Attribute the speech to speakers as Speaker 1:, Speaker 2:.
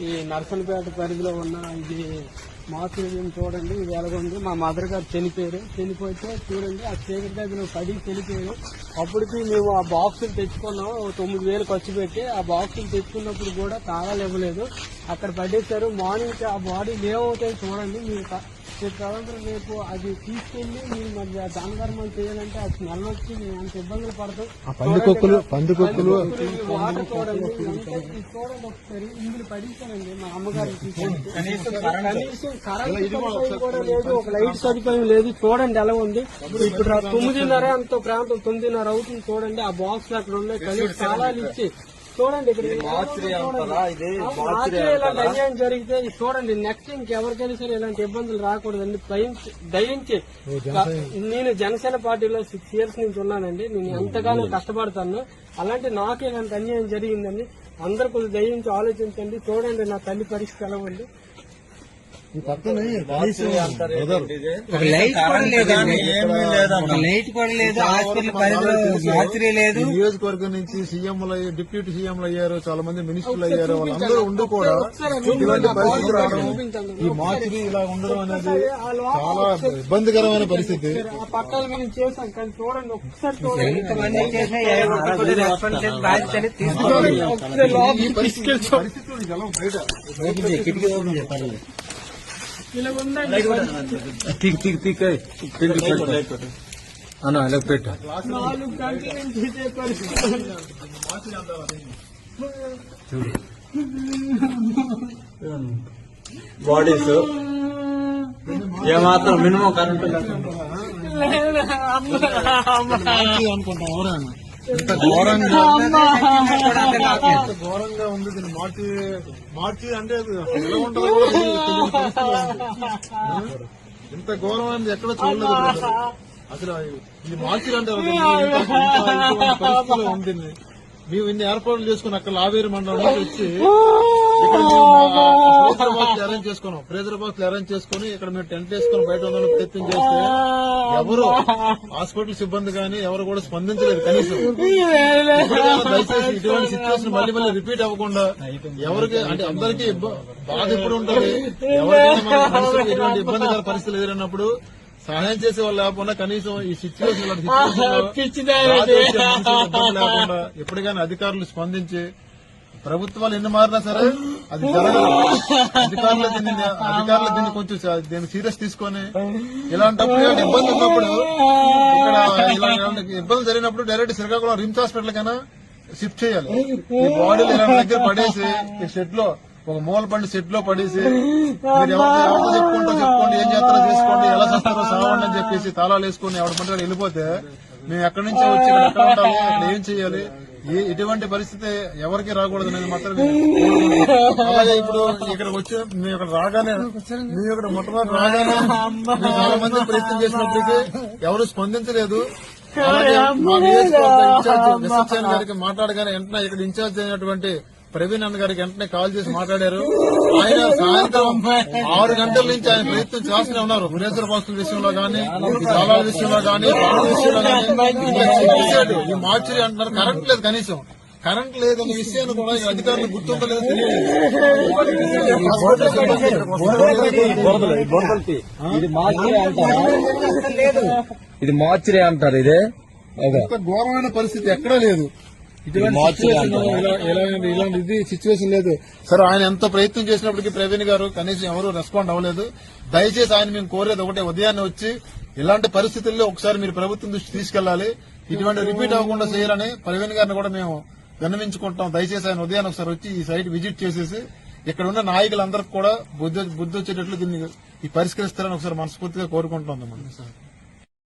Speaker 1: ఈ నర్సనపేట పరిధిలో ఉన్న ఇది మాతృవ్యం చూడండి ఇది ఎలాగుంది? మా మదర్ గారు చనిపోయారు. చనిపోతే చూడండి ఆ చీకటి దగ్గర పడి చనిపోయారు. అప్పటికి మేము ఆ బాక్సులు తెచ్చుకున్నాం తొమ్మిది వేలు ఖర్చు పెట్టి ఆ బాక్సులు తెచ్చుకున్నప్పుడు కూడా తాళాలు ఇవ్వలేదు. అక్కడ పడేశారు. మార్నింగ్ ఆ బాడీ ఏమవుతాయి చూడండి. మీరు రేపు తదనంతరం రేపు అది తీసుకెళ్ళి మీరు మరి దానధర్మం చేయాలంటే అది స్మెల్ వచ్చి మేము అంత ఇబ్బందులు పడతాం
Speaker 2: పందికొక్కులు పందికొక్కులు
Speaker 1: వాటర్ చూడండి. ఒకసారి. ఇందులో పడించానండి మా. కనీసం కరెంట్. సదుపాయం కూడా లేదు. ఒక లైట్ సదుపాయం లేదు. చూడండి ఎలా ఉంది. ఇప్పుడు తొమ్మిదిన్నర అంత ప్రాంతం తొమ్మిదిన్నర అవుతుంది చూడండి ఆ బాక్స్ అక్కడ ఉన్నాయి కనీసం తాళాలు ఇచ్చి. చూడండి ఇక్కడ ఇలాంటి అన్యాయం జరిగితే చూడండి నెక్స్ట్ ఇంకెవరికైనా సరే ఇలాంటి ఇబ్బందులు రాకూడదండి. దయించి దయించి నేను జనసేన పార్టీలో సిక్స్ ఇయర్స్ నుంచి ఉన్నానండి. నేను ఎంతగానో కష్టపడతాను. అలాంటి నాకు ఇలాంటి అన్యాయం జరిగిందండి. అందరు కొంచెం దయించి ఆలోచించండి. చూడండి నా తల్లి పరిస్థితి ఎలా ఉంది.
Speaker 2: నియోజకవర్గం నుంచి సీఎంలు డిప్యూటీ సీఎంలు అయ్యారు చాలా మంది మినిస్టర్లు అయ్యారు వాళ్ళందరూ ఉండి కూడా ఇలాంటి పరిస్థితి రావడం ఈ మార్చిని ఇలా ఉండడం అనేది చాలా ఇబ్బందికరమైన పరిస్థితి. ఎలా బయట.
Speaker 3: కిటికీ చెప్పాలి
Speaker 1: ఇలా ఉందండి
Speaker 4: తీక్ తీక్ తీక్ అన్న ఇలా పెట్టు
Speaker 1: నాలుగు గంటల
Speaker 4: బాడీస్ ఏమాత్రం మినిమం కరెంట్
Speaker 2: మార్చి అనుకుంటాం ఎవరైనా ఇంత ఘోరంగా ఘోరంగా ఉంది మార్చి మార్చి అంటే ఎలా ఉంటుందో ఇంత ఘోరమైనది ఎక్కడ చూడలేదు. అసలు ఇది మార్చి అంటే ఉంది. మేము ఇన్ని ఏర్పాట్లు చేసుకుని అక్కడ లావేరు మండలం నుంచి వచ్చి ఇక్కడ ప్రేజర్ బాక్స్ అరేంజ్ చేసుకున్నాం. ప్రేజర్ బాక్స్ అరేంజ్ చేసుకుని ఇక్కడ మేము టెంట్ వేసుకుని బయట ఉందని ప్రయత్నం చేస్తే ఎవరు హాస్పిటల్ సిబ్బంది కానీ ఎవరు కూడా స్పందించలేదు కనీసం. దయచేసి ఇటువంటి సిచ్యువేషన్ మళ్ళీ మళ్ళీ రిపీట్ అవ్వకుండా ఎవరికి అంటే అందరికీ బాధ ఎప్పుడు ఉంటుంది? ఎవరికైనా ఇటువంటి ఇబ్బందికర పరిస్థితులు ఎదురైనప్పుడు సహాయం చేసే వాళ్ళు లేకుండా కనీసం ఈ సిచ్యువేషన్ లేకుండా ఎప్పటికైనా అధికారులు స్పందించి ప్రభుత్వాలు ఎన్ని మారినా సరే అది జరగదు. అధికారులు దీన్ని అధికారులు దీన్ని కొంచెం దీన్ని సీరియస్ తీసుకొని ఇలాంటప్పుడు ఇబ్బంది ఉన్నప్పుడు ఇక్కడ ఇబ్బంది జరిగినప్పుడు డైరెక్ట్ శ్రీకాకుళం రిమ్స్ హాస్పిటల్ కన్నా షిఫ్ట్ చేయాలి. ఈ బాడీలు ఇలాంటి దగ్గర పడేసి ఈ షెడ్లో ఒక మూల పండి షెడ్లో పడేసి మీరు ఎవరితో చెప్పుకుంటూ చెప్పుకోండి ఏం చేస్తారో చేసుకోండి ఎలా చేస్తారో సావండి అని చెప్పేసి తాళాలు వేసుకుని ఎవడ పంట వెళ్ళిపోతే మేము ఎక్కడి నుంచి వచ్చి ఇక్కడ ఎక్కడ ఉండాలి ఇక్కడ ఏం చేయాలి ఏ ఇటువంటి పరిస్థితి ఎవరికి రాకూడదు అనేది మాత్రం. అలాగే ఇప్పుడు ఇక్కడికి వచ్చి మేము ఇక్కడ రాగానే మేము ఇక్కడ మొట్టమొదటి రాగానే చాలా మంది ప్రయత్నం చేసినప్పటికీ ఎవరు స్పందించలేదు. అలాగే మా ఇన్ఛార్జ్ గారికి మాట్లాడగానే వెంటనే ఇక్కడ ఇన్ఛార్జ్ అయినటువంటి ప్రవీణ్ అన్న గారికి వెంటనే కాల్ చేసి మాట్లాడారు. ఆయన సాయంత్రం ఆరు గంటల నుంచి ఆయన ప్రయత్నం చేస్తూనే ఉన్నారు. ప్రేసర్ బాక్సుల విషయంలో గానీ ఈ తాళాల విషయంలో గానీ బాణల విషయంలో గానీ. మార్చురీ అంటున్నారు కరెంట్ లేదు కనీసం. కరెంట్ లేదన్న విషయాన్ని కూడా ఈ అధికారులు గుర్తుండలేదు
Speaker 4: ఇది మార్చిరే అంటారా ఇది?
Speaker 2: ఘోరమైన పరిస్థితి ఎక్కడా లేదు. ఇలాంటి ఇది సిచ్యువేషన్ లేదు. సరే ఆయన ఎంత ప్రయత్నం చేసినప్పటికీ ప్రవీణ్ గారు కనీసం ఎవరు రెస్పాండ్ అవ్వలేదు. దయచేసి ఆయన మేము కోరేది ఒకటే ఉదయాన్నే వచ్చి ఇలాంటి పరిస్థితుల్లో ఒకసారి మీరు ప్రభుత్వం దృష్టి తీసుకెళ్ళాలి ఇటువంటి రిపీట్ అవ్వకుండా చేయాలని ప్రవీణ్ గారిని కూడా మేము విన్నవించుకుంటాం దయచేసి ఆయన ఉదయాన్నే ఒకసారి వచ్చి ఈ సైట్ విజిట్ చేసేసి ఇక్కడ ఉన్న నాయకులందరికీ కూడా బుద్ధి బుద్ధి వచ్చేటట్లు దీన్ని ఈ పరిష్కరిస్తారని ఒకసారి మనస్ఫూర్తిగా కోరుకుంటున్నాం